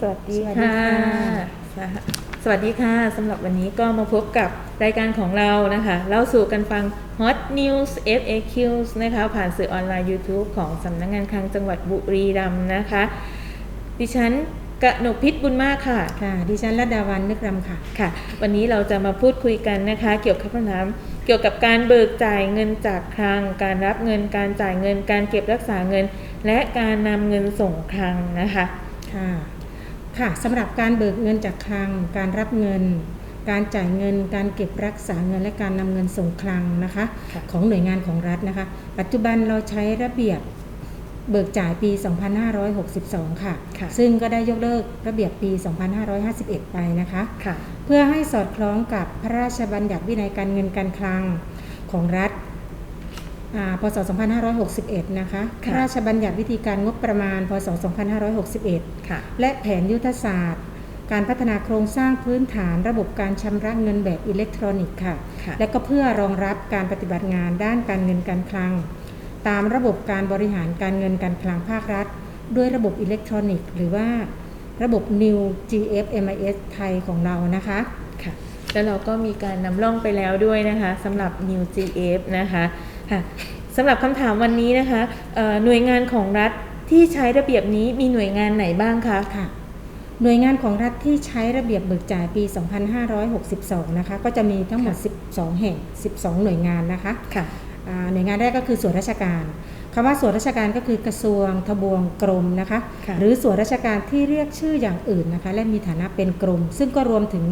สวัสดีสวัสดีค่ะค่ะสวัสดีค่ะสำหรับวันนี้ก็มาพบกับรายการของเรานะคะเล่าสู่กันฟัง Hot News FAQs นะคะผ่านสื่อออนไลน์ YouTube ของสำนักงานคลังจังหวัดบุรีรัมย์นะคะ ดิฉันกนกพิษบุญมากค่ะ ค่ะ ดิฉันรัตดาวันนึกรำค่ะ ค่ะ วันนี้เราจะมาพูดคุยกันนะคะ เกี่ยวกับคำถามเกี่ยวกับการเบิกจ่ายเงินจากคลัง การรับเงิน การจ่ายเงิน การเก็บรักษาเงิน และการนำเงินส่งคลังนะคะ ค่ะ ค่ะสำหรับการเบิกเงินจากคลัง การรับเงิน การจ่ายเงิน การเก็บรักษาเงินและการนำเงินส่งคลังนะคะค่ะของหน่วยงานของรัฐนะคะ ปัจจุบันเราใช้ระเบียบเบิกจ่ายปี 2562 ค่ะ ค่ะ ซึ่งก็ได้ยกเลิกระเบียบปี 2551 ไปนะคะ ค่ะ เพื่อให้สอดคล้องกับพระราชบัญญัติวินัยการเงินการคลังของรัฐอ่า พศ 2561 นะคะพค่ะระราชบัญญัติวิธีการงบประมาณ พศ 2561ค่ะและแผนยุทธศาสตร์ การพัฒนาโครงสร้างพื้นฐานระบบการชำระเงินแบบอิเล็กทรอนิกส์ค่ะค่ะ และก็เพื่อรองรับการปฏิบัติงานด้านการเงินการคลัง ตามระบบการบริหารการเงินการคลังภาครัฐ ด้วยระบบอิเล็กทรอนิกส์ หรือว่าระบบ New GFMIS ไทยของเรานะคะ ค่ะ แล้วเราก็มีการนำร่องไปแล้วด้วยนะคะสำหรับ New GF นะคะ ค่ะสำหรับคำถามวันนี้นะคะเอ่อหน่วยงานของรัฐที่ใช้ระเบียบนี้มีหน่วยงานไหนบ้างคะค่ะ หน่วยงานของรัฐที่ใช้ระเบียบเบิกจ่ายปี 2562 นะคะ ก็จะมีทั้งหมด 12 แห่ง 12 หน่วยงานนะคะค่ะอ่าหน่วยงานแรกก็คือส่วนราชการคำว่าส่วนราชการก็คือกระทรวงทบวงกรมนะคะค่ะหรือส่วนราชการที่เรียกชื่ออย่างอื่นนะคะ และมีฐานะเป็นกรม ซึ่งก็รวมถึง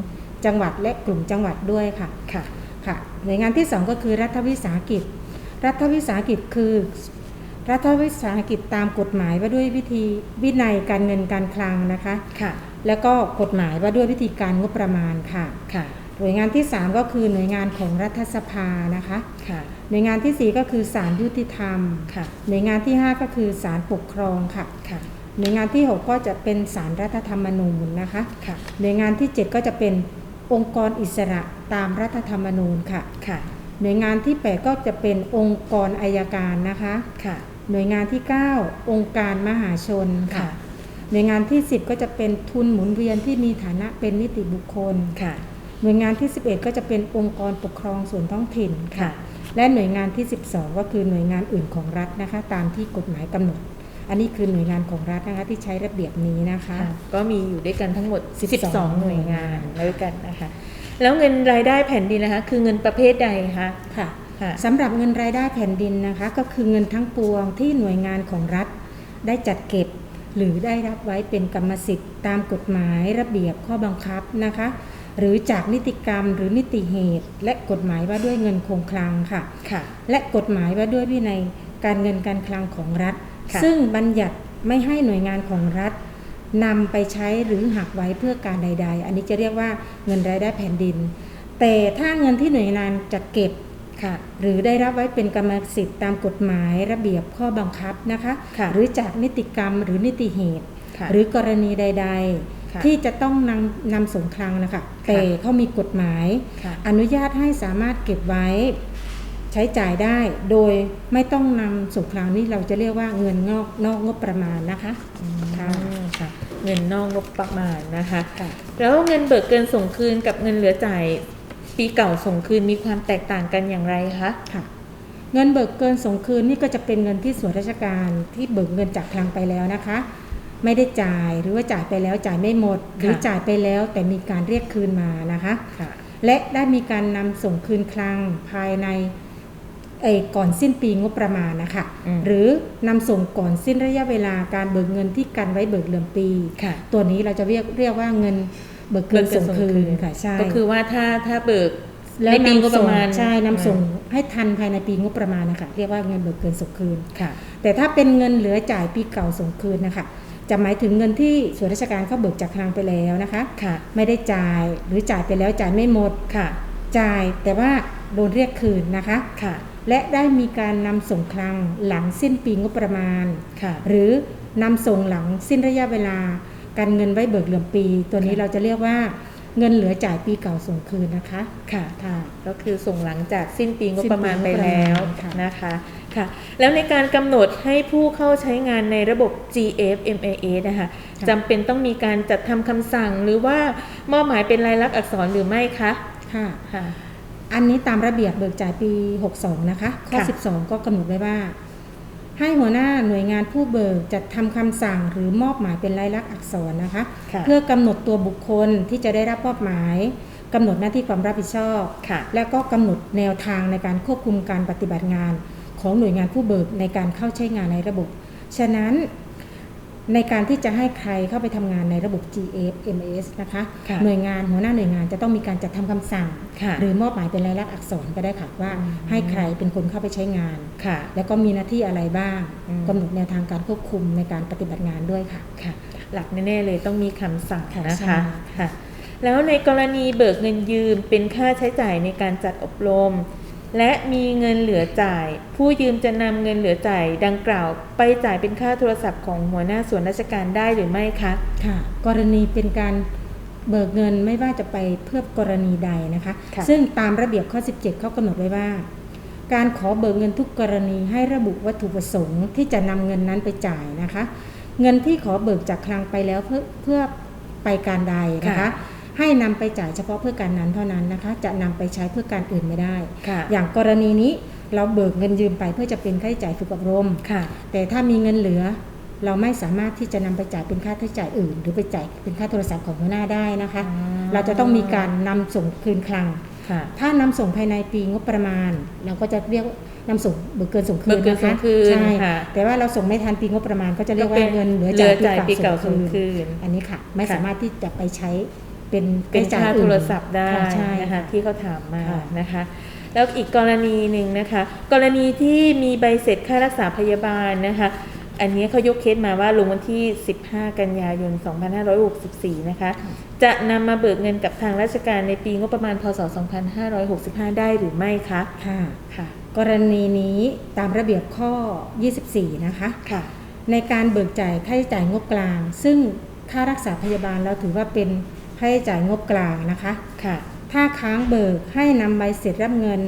จังหวัดและกลุ่มจังหวัดด้วยค่ะค่ะค่ะหน่วยงานที่ 2 ก็คือรัฐวิสาหกิจ รัฐวิสาหกิจคือ รัฐวิสาหกิจตามกฎหมายว่าด้วยวิธีวินัยการเงินการคลังนะคะค่ะแล้วก็กฎหมายว่าด้วยวิธีการงบประมาณค่ะค่ะหน่วยงานที่ 3 ก็คือหน่วยงานของรัฐสภานะคะค่ะหน่วยงานทีสี่4 ก็คือศาลยุติธรรมค่ะหน่วยงานที่ 5 ก็คือศาลปกครองค่ะค่ะหน่วยงานที่ 6 ก็จะเป็นศาลรัฐธรรมนูญนะคะค่ะหน่วยงานที่ 7 ก็จะเป็นองค์กรอิสระตามรัฐธรรมนูญค่ะค่ะ หน่วยงานที่ 8 ก็จะเป็นองค์กรอายการนะคะค่ะ หน่วยงานที่ 9 องค์การมหาชนค่ะค่ะ หน่วยงานที่ 10 ก็จะเป็นทุนหมุนเวียนที่มีฐานะเป็นนิติบุคคลค่ะ หน่วยงานที่ 11 ก็จะเป็นองค์กรปกครองส่วนท้องถิ่นค่ะ และหน่วยงานที่ 12 ก็คือหน่วยงานอื่นของรัฐนะคะ ตามที่กฎหมายกำหนด อันนี้คือหน่วยงานของรัฐนะคะที่ใช้ระเบียบนี้นะคะค่ะก็มีอยู่ด้วยกันทั้งหมด 12 12หน่วยงานแล้วกันนะคะ แล้วเงินรายได้แผ่นดินนะคะ คือเงินประเภทใดคะค่ะค่ะสำหรับเงินรายได้แผ่นดินนะคะ ก็คือเงินทั้งปวงที่หน่วยงานของรัฐ ได้จัดเก็บ หรือได้รับไว้เป็นกรรมสิทธิ์ตามกฎหมายระเบียบข้อบังคับนะคะ หรือจากนิติกรรมหรือนิติเหตุ และกฎหมายว่าด้วยเงินคงคลังค่ะค่ะ และกฎหมายว่าด้วยวินัยการเงินการคลังของรัฐค่ะซึ่งบัญญัติไม่ให้หน่วยงานของรัฐ นำไปใช้หรือหักไว้เพื่อการใด ๆ อันนี้จะเรียกว่าเงินรายได้แผ่นดิน แต่ถ้าเงินที่หน่วยงานจัดเก็บค่ะหรือได้รับไว้เป็นกรรมสิทธิ์ตามกฎหมายระเบียบข้อบังคับนะคะค่ะหรือจากนิติกรรมหรือนิติเหตุค่ะหรือกรณีใดค่ะๆที่จะต้องนำนำส่งคลังนะคะ แต่เขามีกฎหมายค่ะอนุญาตให้สามารถเก็บไว้ ใช้จ่ายได้โดยไม่ต้องนำส่งคลังนี่เราจะเรียกว่าเงินนอกนอกงบประมาณนะคะค่ะอืมค่ะเงินนอกงบประมาณนะคะค่ะแล้วเงินเบิกเกินส่งคืนกับเงินเหลือจ่ายปีเก่าส่งคืนมีความแตกต่างกันอย่างไรคะค่ะ เงินเบิกเกินส่งคืนนี่ก็จะเป็นเงินที่ส่วนราชการที่เบิกเงินจากคลังไปแล้วนะคะ ไม่ได้จ่ายหรือว่าจ่ายไปแล้วจ่ายไม่หมด หรือจ่ายไปแล้วแต่มีการเรียกคืนมานะคะค่ะและได้มีการนำส่งคืนคลังภายในเอ่ย ก่อนสิ้นปีงบประมาณนะคะอืมหรือนำส่งก่อนสิ้นระยะเวลาการเบิกเงินที่กันไว้เบิกเหลื่อมปีค่ะตัวนี้เราจะเรียกเรียกว่าเงินเบิกเกินส่งคืนค่ะใช่ก็คือว่าถ้าถ้าเบิกแล้วในปีงบนำปส่ระงมาณใช่นำส่งให้ทันภายในปีงบประมาณนะคะเรียกว่าเงินเบิกเกินส่งคืนค่ะ แต่ถ้าเป็นเงินเหลือจ่ายปีเก่าส่งคืนนะคะจะหมายถึงเงินที่ส่วนราชการเขาเบิกจากคลังไปแล้วนะคะค่ะ ไม่ได้จ่ายหรือจ่ายไปแล้วจ่ายไม่หมดค่ะ จ่ายแต่ว่าโดนเรียกคืนนะคะค่ะ และได้มีการนำส่งคลังหลังสิ้นปีงบประมาณค่ะหรือนำส่งหลังสิ้นระยะเวลา การเงินไว้เบิกเหลื่อมปี ตัวนี้ค่ะเราจะเรียกว่าเงินเหลือจ่ายปีเก่าส่งคืนนะคะ ค่ะค่ะก็คือส่งหลังจากสิ้นปีงบประมาณไปสิ้นปีงบประแล้มาณวค่ะนะคะค่ะ แล้วในการกำหนดให้ผู้เข้าใช้งานในระบบ GFMAS นะคะค่ะจำเป็นต้องมีการจัดทำคำสั่งหรือว่ามอบหมายเป็นลายลักษณ์อักษรหรือไม่คะ ค่ะค่ะ อันนี้ตามระเบียบเบิกจ่ายปี 62 นะคะ ข้อค่ะ12 ก็กำหนดไว้ว่า ให้หัวหน้าหน่วยงานผู้เบิกจัดทำคำสั่งหรือมอบหมายเป็นลายลักษณ์อักษรนะคะค่ะเพื่อกำหนดตัวบุคคลที่จะได้รับมอบหมายกำหนดหน้าที่ความรับผิดชอบค่ะและก็กำหนดแนวทางในการควบคุมการปฏิบัติงาน ของหน่วยงานผู้เบิกในการเข้าใช้งานในระบบ ฉะนั้น ในการที่จะให้ใครเข้าไปทำงานในระบบ GFMS นะคะค่ะหน่วยงานหัวหน้าหน่วยงานจะต้องมีการจัดทำคำสั่งค่ะหรือมอบหมายเป็นลายลักษณ์อักษรก็ได้ค่ะว่าอืมให้ใครเป็นคนเข้าไปใช้งานค่ะแล้วก็มีหน้าที่อะไรบ้างอืมกำหนดแนวทางการควบคุมในการปฏิบัติงานด้วยค่ะค่ะ หลักแน่ๆเลยต้องมีคำสั่งค่ะนะใช่คะค่ะแล้วในกรณีเบิกเงินยืมเป็นค่าใช้จ่ายในการจัดอบรม และมีเงินเหลือจ่าย ผู้ยืมจะนำเงินเหลือจ่ายดังกล่าว ไปจ่ายเป็นค่าโทรศัพท์ของหัวหน้าส่วนราชการได้หรือไม่คะค่ะ กรณีเป็นการเบิกเงินไม่ว่าจะไปเพื่อกรณีใดนะคะค่ะซึ่งตามระเบียบข้อ 17 เขากำหนดไว้ว่า การขอเบิกเงินทุกกรณีให้ระบุวัตถุประสงค์ที่จะนำเงินนั้นไปจ่ายนะคะ เงินที่ขอเบิกจากคลังไปแล้วเพื่อเพื่อไปการใดนะคะค่ะ ให้นำไปจ่ายเฉพาะเพื่อการนั้นเท่านั้นนะคะ จะนำไปใช้เพื่อการอื่นไม่ได้ค่ะอย่างกรณีนี้เราเบิกเงินยืมไปเพื่อจะเป็นค่าใช้จ่ายฝึกอบรมค่ะแต่ถ้ามีเงินเหลือเราไม่สามารถที่จะนำไปจ่ายเป็นค่าใช้จ่ายอื่น หรือไปจ่ายเป็นค่าโทรศัพท์ของหัวหน้าได้นะคะอ๋อเราจะต้องมีการนำส่งคืนคลังค่ะถ้านำส่งภายในปีงบประมาณ เราก็จะเรียกนำส่งเบิกเกินส่งคืเบินกเกินนะส่คะงคืนใช่ค่ะแต่ว่าเราส่งไม่ทันปีงบประมาณก็จะเรียกว่าเงินเหลือเหลือจ่าจ่ายยปีเก่าส่งคืน อันนี้ค่ะ ไม่ค่ะสามารถที่จะไปใช้ เป็นเป็นจ่ายค่าอื่โทนรศัพท์ได้ค่ะใช่นะคะค่ะที่เขาถามมาค่ะนะคะแล้วอีกกรณีหนึ่งนะคะ กรณีที่มีใบเสร็จค่ารักษาพยาบาลนะคะ อันนี้เขายกเคสมาว่าลงวันที่ 15 กันยายน 2564 นะคะ จะนำมาเบิกเงินกับทางราชการในปีงบประมาณพศ 2565 ได้หรือไม่คะค่ะค่ะ กรณีนี้ตามระเบียบข้อ 24 นะคะค่ะ ในการเบิกจ่ายค่าใช้จ่ายงบกลาง ซึ่งค่ารักษาพยาบาลเราถือว่าเป็น ค่าใช้จ่ายงบกลางนะคะค่ะ ถ้าค้างเบิกให้นำใบเสร็จรับเงิน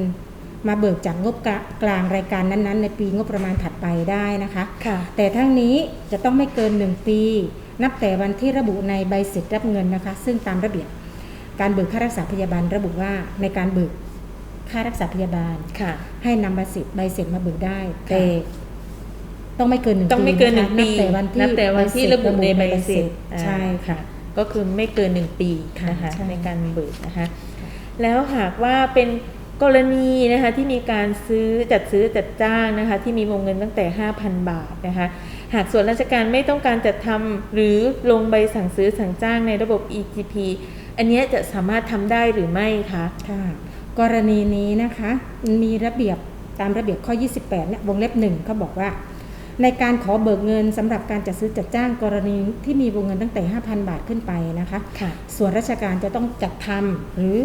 มาเบิกจากงบกลางรายการนั้นๆ ในปีงบประมาณถัดไปได้นะคะค่ะแต่ทั้งนี้จะต้องไม่เกิน 1 ปี นับแต่วันที่ระบุในใบเสร็จรับเงินนะคะ ซึ่งตามระเบียบการเบิกค่ารักษาพยาบาลระบุว่าในการเบิกค่ารักษาพยาบาลค่ะ ให้นำใบเสร็จใบเสร็จมาเบิกได้แต่ต้องไม่เกินหนึ่งต้องไม่เกินหนึ่งปีปีนับแต่วันที่นับแต่วันที่ระบุในใบเสร็จใช่ค่ะ ก็คือไม่เกินหนึ่งปีนะคะค่ะใช่ในการเบิกนะคะแล้วหากว่าเป็นกรณีนะคะที่มีการซื้อจัดซื้อจัดจ้างนะคะที่มีวงเงินตั้งแต่ 5,000 บาทนะคะหากส่วนราชการไม่ต้องการจัดทำหรือลงใบสั่งซื้อสั่งจ้างในระบบ EGP อันเนี้ยจะสามารถทำได้หรือไม่คะค่ะกรณีนี้นะคะมีระเบียบตามระเบียบข้อ 28เนี่ยวงเล็บหนึ่งเขาบอกว่า ในการขอเบิกเงินสำหรับการจัดซื้อจัดจ้างกรณีที่มีวงเงินตั้งแต่ 5,000 บาทขึ้นไปนะคะค่ะส่วนราชการจะต้องจัดทำหรือ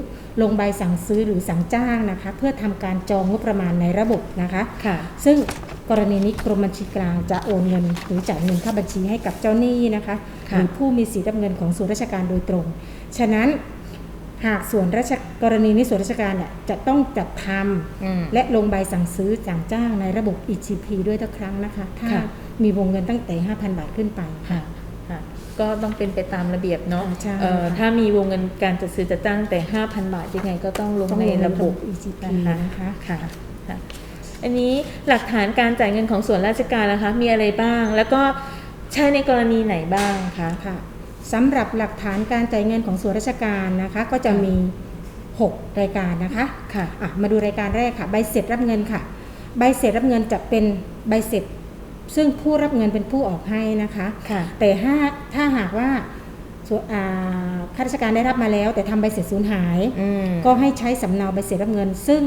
ลงใบสั่งซื้อหรือสั่งจ้างนะคะ เพื่อทำการจองงบประมาณในระบบนะคะค่ะซึ่งกรณีนี้กรมบัญชีกลางจะโอนเงินหรือจ่ายเงินเข้าบัญชีให้กับเจ้าหนี้นะคะค่ะหรือผู้มีสิทธิ์รับเงินของส่วนราชการโดยตรง ฉะนั้น หากส่วนราชกรณีนี้ส่วนราชการเนี่ยจะต้องจัดทำอืมและลงใบสั่งซื้อสั่งจ้างในระบบ EGP ด้วยทุกครั้งนะคะ ถ้าค่ะมีวงเงินตั้งแต่ 5,000 บาทขึ้นไปค่ะค่ะก็ต้องเป็นไปตามระเบียบเนาะอ่าใช่เอ่อค่ะถ้ามีวงเงินการจัดซื้อจัดจ้างตั้งแต่ 5,000 บาทยังไงก็ต้องลงต้องในลงในระระบบบบ EGP นะคะนะคะค่ะค่ะอันนี้หลักฐานการจ่ายเงินของส่วนราชการนะคะ มีอะไรบ้าง แล้วก็ใช้ในกรณีไหนบ้างคะค่ะ สำหรับหลักฐานการจ่ายเงินของส่วนราชการนะคะ ก็จะมี 6 รายการนะคะค่ะอะมาดูรายการแรกค่ะ ใบเสร็จรับเงินค่ะ ใบเสร็จรับเงินจะเป็นใบเสร็จ ซึ่งผู้รับเงินเป็นผู้ออกให้นะคะค่ะแต่ถ้าถ้าหากว่าส่วนอ่าข้าราชการได้รับมาแล้ว แต่ทำใบเสร็จสูญหายอืมก็ให้ใช้สำเนาใบเสร็จรับเงิน ซึ่ง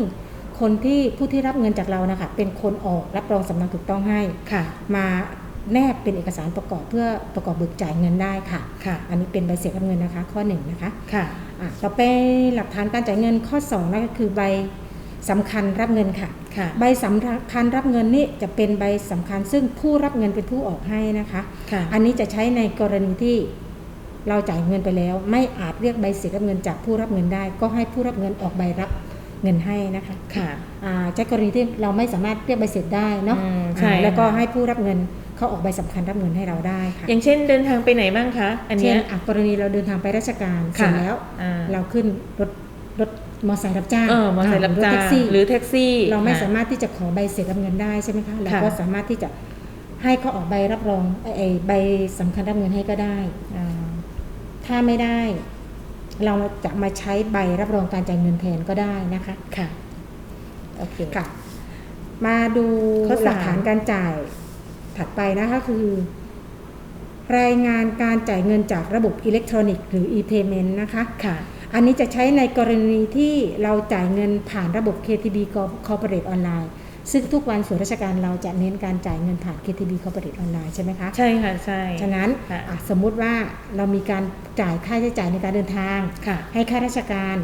คนที่ผู้ที่รับเงินจากเรานะคะเป็นคนออกรับรองสำเนาถูกต้องให้ค่ะมา แนบเป็นเอกสารประกอบเพื่อประกอบเบิกจ่ายเงินได้ค่ะ ค่ะ อันนี้เป็นใบเสร็จรับเงินนะคะ ข้อหนึ่งนะคะค่ะอะ ต่อไปหลักฐานการจ่ายเงินข้อ2นั่นก็คือใบสำคัญรับเงินค่ะ ค่ะ ใบสำคัญรับเงินนี่จะเป็นใบสำคัญ ซึ่งผู้รับเงินเป็นผู้ออกให้นะคะ ค่ะ อันนี้จะใช้ในกรณีที่เราจ่ายเงินไปแล้ว ไม่อาจเรียกใบเสร็จรับเงินจากผู้รับเงินได้ ก็ให้ผู้รับเงินออกใบรับเงินให้นะคะค่ะอ่าใช้กรณีที่เราไม่สามารถเรียกใบเสร็จได้เนาะอืมใช่อ่าแล้วก็ค่ะให้ผู้รับเงิน เขาออกใบสำคัญรับเงินให้เราได้ค่ะอย่างเช่นเดินทางไปไหนบ้างคะอันเช่เนี้นยอะกรณีเราเดินทางไปราชการเสร็ค่ะจแล้วอ่าเราขึ้นรถรถมอเตอร์ไซค์รับจ้างเออมอเตอร์ไซค์รับหจ้างแท็กซี่หรือแท็กซี่ เราไม่ค่ะสามารถที่จะขอใบเสร็จรับเงินได้ใช่ไหมคะเราค่ะก็สามารถที่จะให้เขาออกใบรับรองไอ้ไอ้ใบสำคัญรับเงินให้ก็ได้อ่าถ้าไม่ได้ เราจะมาใช้ใบรับรองการจ่ายเงินแทนก็ได้นะคะ ค่ะ โอเค ค่ะ มาดูข้อสามหลักฐานการจ่าย ถัดไปนะคะคือ รายงานการจ่ายเงินจากระบบอิเล็กทรอนิกส์หรือ e-payment นะคะค่ะ อันนี้จะใช้ในกรณีที่เราจ่ายเงินผ่านระบบ KTB Corporate Online ซึ่งทุกวันส่วนราชการเราจะเน้นการจ่ายเงินผ่าน KTB Corporate Online ใช่ไหมคะ ใช่ค่ะ ใช่ ฉะนั้นค่ะอะสมมุติว่าเรามีการจ่ายค่าใช้จ่ายในการเดินทางค่ะให้ข้าราชการ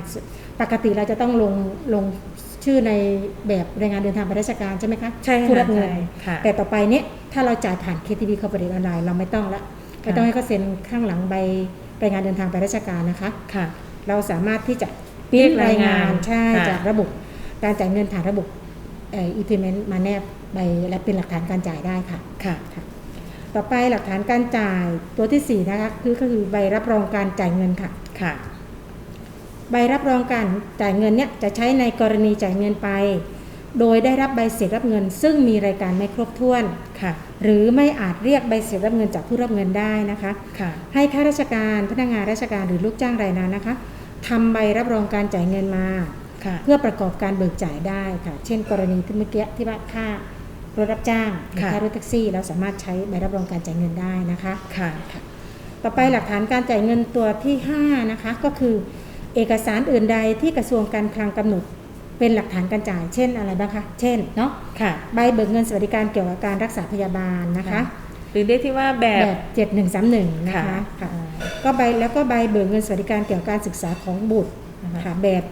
ปกติเราจะต้องลงลงชื่อในแบบรายงานเดินทางไปราชการใช่ไหมคะใช่ค่ะผู้รับเงินใช่ค่ะแต่ต่อไปเนี้ย ถ้าเราจ่ายผ่าน KTB Corporate Online เราไม่ต้องละไม่ต้องให้เขาเซ็นข้างหลังใบรายงานเดินทางไปราชการนะคะค่ะเราสามารถที่จะเรีปิ้ยนกรารายยงางานนใช่ค่ะจากระบบการจ่ายเงินผ่านระบบเอ่อ e-payment มาแนบใบและเป็นหลักฐานการจ่ายได้ค่ะค่ะต่อไปหลักฐานการจ่ายตัวที่ 4 นะคะคือก็คือใบรับรองการจ่ายเงินค่ะค่ะ ใบรับรองการจ่ายเงินเนี่ยจะใช้ในกรณีจ่ายเงินไป โดยได้รับใบเสร็จรับเงิน ซึ่งมีรายการไม่ครบถ้วนค่ะ หรือไม่อาจเรียกใบเสร็จรับเงินจากผู้รับเงินได้นะคะค่ะให้ข้าราชการพนักงานราชการหรือลูกจ้างรายนั้นนะคะทำใบรับรองการจ่ายเงินมาค่ะเพื่อประกอบการเบิกจ่ายได้ค่ะ เช่น กรณีที่เมื่อกี้ที่ว่าค่ารถรับจ้างหรือค่ะค่ารถแท็กซี่เราสามารถใช้ใบรับรองการจ่ายเงินได้นะคะค่ะต่อไปหลักฐานการจ่ายเงินตัวที่5นะคะก็คือ เอกสารอื่นใดที่กระทรวงการคลังกำหนด เป็นหลักฐานการจ่าย เช่นอะไรบ้างคะ เช่นเนาะค่ะ ใบเบิกเงินสวัสดิการเกี่ยวกับการรักษาพยาบาลนะคะ หรือเรียกที่ว่าแบบแบบ7131นะคะค่ะค่ะอ่าก็ใบแล้วก็ใบเบิกเงินสวัสดิการเกี่ยวกับการศึกษาของบุตรนะคะค่ะแบบ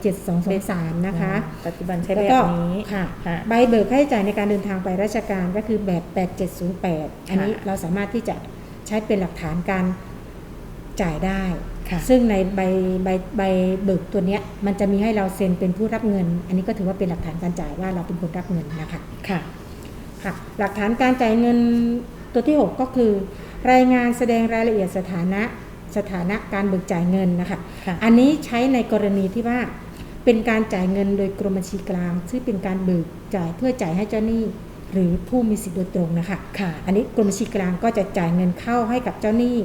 7223 นะคะ ปัจจุบันใช้แล้แบวก็บนี้ค่ะค่ะ ใบเบิกค่าใช้จ่ายในการเดินทางไปราชการก็คือแบบ 8708 อันนี้ค่ะเราสามารถที่จะใช้เป็นหลักฐานการจ่ายได้ค่ะ ซึ่งในใบใบใบเบิกตัวเนี้ยมันจะมีให้เราเซ็นเป็นผู้รับเงิน อันนี้ก็ถือว่าเป็นหลักฐานการจ่ายว่าเราเป็นคนรับเงินนะคะค่ะค่ะหลักฐานการจ่ายเงินตัวที่ 6 ก็คือ รายงานแสดงรายละเอียดสถานะสถานะการเบิกจ่ายเงินนะคะค่ะอันนี้ใช้ในกรณีที่ว่าเป็นการจ่ายเงินโดยกรมบัญชีกลาง ซึ่งเป็นการเบิกจ่ายเพื่อจ่ายให้เจ้าหนี้หรือผู้มีสิทธิ์โดยตรงนะคะค่ะ อันนี้กรมบัญชีกลางก็จะจ่ายเงินเข้าให้กับเจ้าหนี้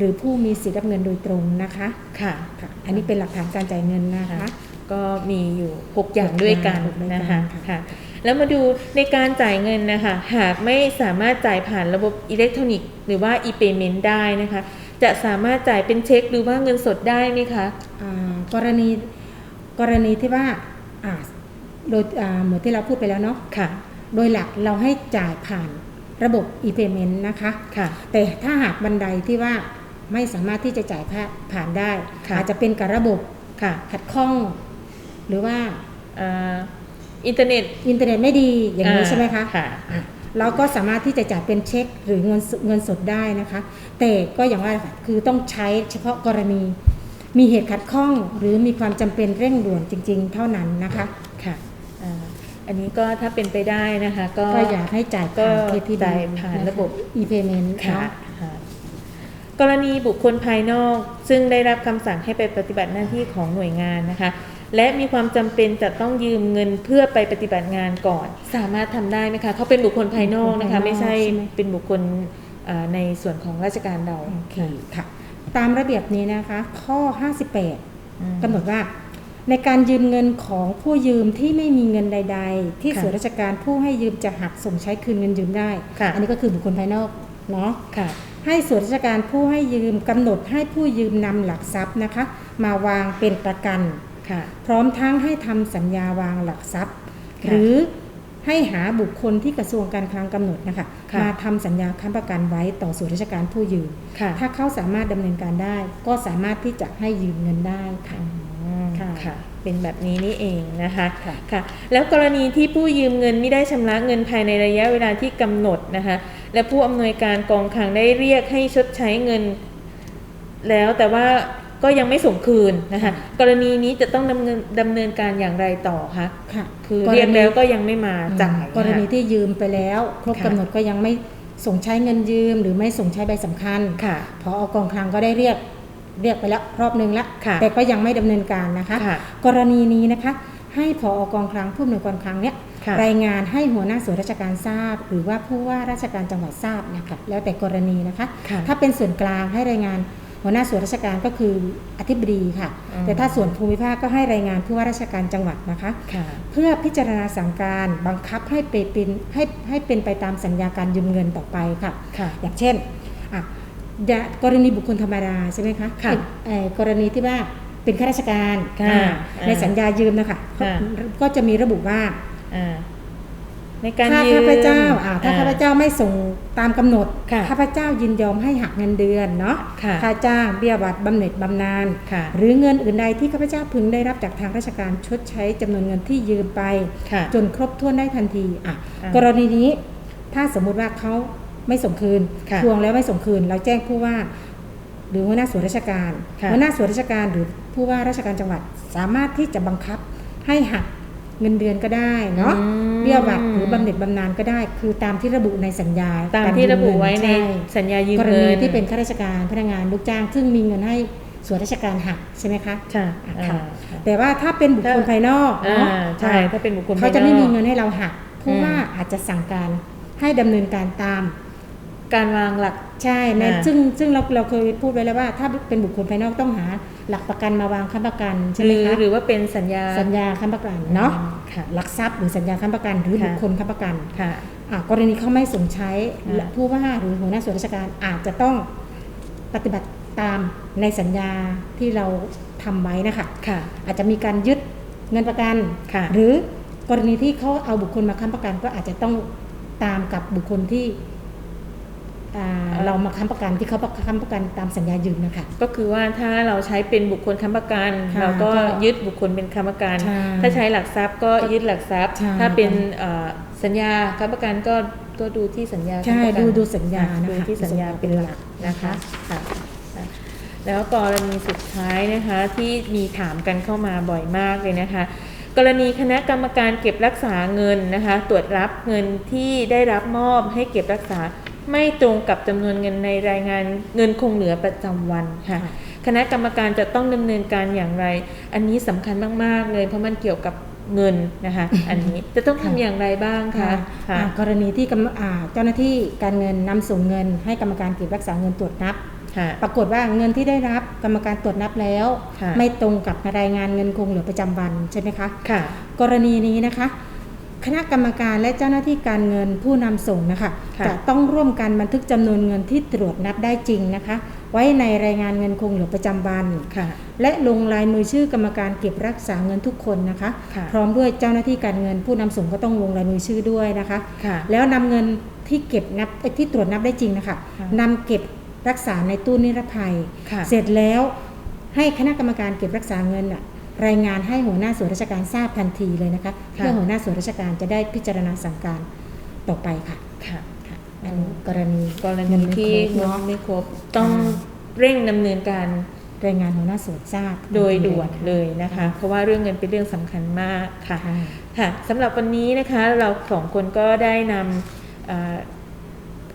หรือผู้มีสิทธิ์รับเงินโดยตรงนะคะค่ะค่ะอันนี้เป็นหลักฐานการจ่ายเงินนะคะ ก็มีอยู่ 6 อย่างด้วยกันหกอย่างนะคะค่ะค่ะแล้วมาดูในการจ่ายเงินนะคะหากไม่สามารถจ่ายผ่านระบบอิเล็กทรอนิกส์หรือว่า e-payment ได้นะคะ จะสามารถจ่ายเป็นเช็คหรือว่าเงินสดได้ไหมคะอ่ากรณีกรณีที่ว่าอ่าโดยอ่าเหมือนที่เราพูดไปแล้วเนาะค่ะ โดยหลักเราให้จ่ายผ่านระบบ e-payment นะคะค่ะ แต่ถ้าหากบันไดที่ว่า ไม่สามารถที่จะจ่ายผ่าผ่านได้ค่ะอาจจะเป็นกับระบบค่ะขัดข้อง หรือว่าอ่าอินเทอร์เน็ตอินเทอร์เน็ตไม่ดีอย่างนี้ใช่ไหมคะค่ะอะเราก็สามารถที่จะจ่ายเป็นเช็คหรือเงินสเงินสดได้นะคะ แต่ก็อย่างว่าค่ะคือต้องใช้เฉพาะกรณี มีเหตุขัดข้องหรือมีความจำเป็นเร่งด่วนจริง ๆ เท่านั้นนะคะค่ะอ่าอันนี้ก็ถ้าเป็นไปได้นะคะ ก็ก็อยากให้จ่ายก็ผ่าน KTB จ่ายผ่านระบบ e-payment ค่ะเนาะค่ะ กรณีบุคคลภายนอก ซึ่งได้รับคำสั่งให้ไปปฏิบัติหน้าที่ของหน่วยงานนะคะ และมีความจำเป็นจะต้องยืมเงินเพื่อไปปฏิบัติงานก่อน สามารถทำได้ไหมคะเขาเป็นบุคคลภายนอกนะคะ ไม่ใช่เป็นบุคคลอ่าในส่วนของราชการเราโอเคค่ะตามระเบียบนี้นะคะ ข้อ 58อืมกำหนดว่า ในการยืมเงินของผู้ยืมที่ไม่มีเงินใด ๆ ที่ค่ะส่วนราชการผู้ให้ยืมจะหักส่งใช้คืนเงินยืมได้ค่ะอันี้ก็คือบุคคลภายนอกเนาะค่ะ ให้ส่วนราชการผู้ให้ยืมกำหนดให้ผู้ยืมนำหลักทรัพย์นะคะ มาวางเป็นประกันค่ะพร้อมทั้งให้ทำสัญญาวางหลักทรัพย์ค่ะหรือให้หาบุคคลที่กระทรวงการคลังกำหนดนะคะค่ะมาทำสัญญาค้ำประกันไว้ต่อส่วนราชการผู้ยืมค่ะถ้าเขาสามารถดำเนินการได้ ก็สามารถที่จะให้ยืมเงินได้ค่ะอืมค่ะค่ะ เป็นแบบนี้นี่เองนะคะค่ะค่ะ แล้วกรณีที่ผู้ยืมเงินไม่ได้ชำระเงินภายในระยะเวลาที่กำหนดนะคะ และผู้อำนวยการกองคลังได้เรียกให้ชดใช้เงิน แล้วแต่ว่าก็ยังไม่ส่งคืนนะคะกรณีนี้จะต้องดำเนินดำเนินการอย่างไรต่อคะค่ะคือเรียกแล้วก็ยังไม่มาจ่ายกรณีนะคะที่ยืมไปแล้ว ครบค่ะกำหนดก็ยังไม่ส่งใช้เงินยืม หรือไม่ส่งใช้ใบสำคัญค่ะพออกองคลังก็ได้เรียกเรียกไปแล้วรอบนึงแล้วค่ะแต่ก็ยังไม่ดำเนินการนะคะค่ะกรณีนี้นะคะ ให้พออกองคลังผู้อำนวยการคลังเนี่ยค่ะ รายงานให้หัวหน้าส่วนราชการทราบ หรือว่าผู้ว่าราชการจังหวัดทราบนะคะแล้วแต่กรณีนะคะค่ะถ้าเป็นส่วนกลางให้รายงานหัวหน้าส่วนราชการก็คืออธิบดีค่ะอืมแต่ถ้าส่วนภูมิภาคก็ให้รายงานผู้ว่าราชการจังหวัดนะคะค่ะเพื่อพิจารณาสั่งการบังคับให้เป็นให้ให้เป็นไปตามสัญญาการยืมเงินต่อไปค่ะค่ะอย่างเช่นอะอย่ากรณีบุคคลธรรมดาใช่ไหมคะค่ะเอ่อเอ่อกรณีที่ว่าเป็นข้าราชการค่ะอ่าอ่าในสัญญายืมนะคะค่ะก็จะมีระบุว่าอ่า ในการถ้ายืมข้าพเจ้าอ่าถ้าอ่ข้าพเจ้าไม่ส่งตามกำหนดค่ะข้าพเจ้ายินยอมให้หักเงินเดือนเนาะค่ะค่าจ้างเบี้ยบัตรบำเหน็จบำนาญค่ะหรือเงินอื่นใดที่ข้าพเจ้าพึงได้รับจากทางราชการชดใช้จำนวนเงินที่ยืมไปค่ะจนครบถ้วนได้ทันทีอะอะกรณีนี้ถ้าสมมุติว่าเขาไม่ส่งคืนค่ะทวงแล้วไม่ส่งคืน เราแจ้งผู้ว่า หรือหัวหน้าส่วนราชการค่ะหัวหน้าส่วนราชการหรือผู้ว่าราชการจังหวัดสามารถที่จะบังคับให้หัก เงินเดือนก็ได้เนาะอืมเบี้ยบัตรหรือบำเหน็จบำนาญก็ได้ คือตามที่ระบุในสัญญา ตามกที่ยืระบุไว้ในช่สัญญายืมกรเงิณีนที่เป็นข้าราชการพนักงานลูกจ้าง ซึ่งมีเงินให้ส่วนราชการหักใช่ไหมคะค่ะอะอ่าค่ะแต่ว่าถ้าเป็นบุคคลภายนอกอ่าเนาะใช่อ่ถ้าเป็นบุคคลเขาจะไม่ภายนอกมีเงินให้เราหักผู้อืมว่าอาจจะสั่งการให้ดำเนินการตาม การวางหลักใช่ในอ่า ซึ่งซึ่งเราเราเคยพูดไว้แล้วว่า ถ้าเป็นบุคคลภายนอกต้องหาหลักประกันมาวางค้ำประกันใช่หไหมรือคะหรือว่าเป็นสัญญา สัญญาค้ำประกันเนาะค่ะหลักทรัพย์หรือสัญญาค้ำประกันหรือค่ะ บุคคลค้ำประกันค่ะ อะกรณีเขาไม่ส่งใช้ค่ะ และผู้ว่าหรือหัวหน้าส่วนราชการอาจจะต้องปฏิบัติตามในสัญญาที่เราทำไว้นะคะ ค่ะ อาจจะมีการยึดเงินประกัน ค่ะหรือกรณีที่เขาเอาบุคคลมาค้ำประกันก็อาจจะต้องตามกับบุคคลที่อ่า เรามาค้ำประกันที่เขาค้ำประกันตามสัญญายืมนะคะ ก็คือว่าถ้าเราใช้เป็นบุคคลค้ำประกันค่ะเราก็ก็ยึดบุคคลเป็นค้ำประกันใช่ถ้าใช้หลักทรัพย์ก็ยึดหลักทรัพย์ใช่ถ้าเป็นเอ่อสัญญาค้ำประกันก็ก็ดูที่สัญญาใช่ค้ำประกันดูดูสัญญาอ่นะคะดูที่สัญญาเป็นหลักนะคะค่ะค่ะแล้วกรณีสุดท้ายนะคะที่มีถามกันเข้ามาบ่อยมากเลยนะคะกรณีคณะกรรมการเก็บรักษาเงินนะคะ ตรวจรับเงินที่ได้รับมอบให้เก็บรักษา ไม่ตรงกับจำนวนเงินในรายงานเงินคงเหลือประจำวันค่ะค่ะ คณะกรรมการจะต้องดำเนินการอย่างไร อันนี้สำคัญมากๆเลยเพราะมันเกี่ยวกับเงินนะคะอันนี้จะต้องทำอย่างไรบ้างคะอ่ากรณีที่กรรมอ่าเจ้าหน้าที่การเงินนำส่งเงิน ให้กรรมการเก็บรักษาเงินตรวจนับค่ะปรากฏว่าเงินที่ได้รับกรรมการตรวจนับแล้วค่ะไม่ตรงกับรายงานเงินคงเหลือประจำวันใช่ไหมคะค่ะ กรณีนี้นะคะ คณะกรรมการและเจ้าหน้าที่การเงินผู้นำส่งนะคะค่ะจะต้องร่วมกันบันทึกจำนวนเงินที่ตรวจนับได้จริงนะคะ ไว้ในรายงานเงินคงเหลือประจำวันค่ะและลงลายมือชื่อกรรมการเก็บรักษาเงินทุกคนนะคะค่ะพร้อมด้วยเจ้าหน้าที่การเงิน ผู้นำส่งก็ต้องลงลายมือชื่อด้วยนะคะค่ะแล้วนำเงินที่เก็บนับเอ้ยที่ตรวจนับได้จริงนะคะค่ะนำเก็บรักษาในตู้นิรภัยค่ะเสร็จแล้วให้คณะกรรมการเก็บรักษาเงินน่ะ รายงานให้หัวหน้าส่วนราชการทราบทันทีเลยนะคะเพื่อหัวหน้าส่วนราชการจะได้พิจารณาสั่งการต่อไปค่ะค่ะค่ะอันนี้กรณีกรณีที่เงิเงินนไม่ครบเนาะไม่ครบต้องเร่งดำเนินการรายงานหัวหน้าส่วนทราบโดยด่วนเลยนะคะ เพราะว่าเรื่องเงินเป็นเรื่องสำคัญมากค่ะค่ะค่ะสำหรับวันนี้นะคะเราสองคนก็ได้นำเอ่อ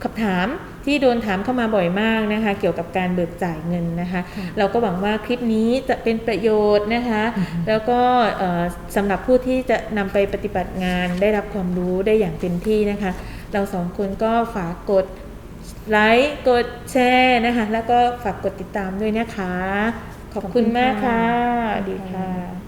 คำถาม ที่โดนถามเข้ามาบ่อยมากนะคะ เกี่ยวกับการเบิกจ่ายเงินนะคะค่ะเราก็หวังว่าคลิปนี้จะเป็นประโยชน์นะคะอือฮึแล้วก็เอ่อสำหรับผู้ที่จะนำไปปฏิบัติงานได้รับความรู้ได้อย่างเต็มที่นะคะ เราสองคนก็ฝากกดไลค์กดแชร์นะคะ แล้วก็ฝากกดติดตามด้วยนะคะ ขอบคุณมากค่ะสวัสดีค่ะ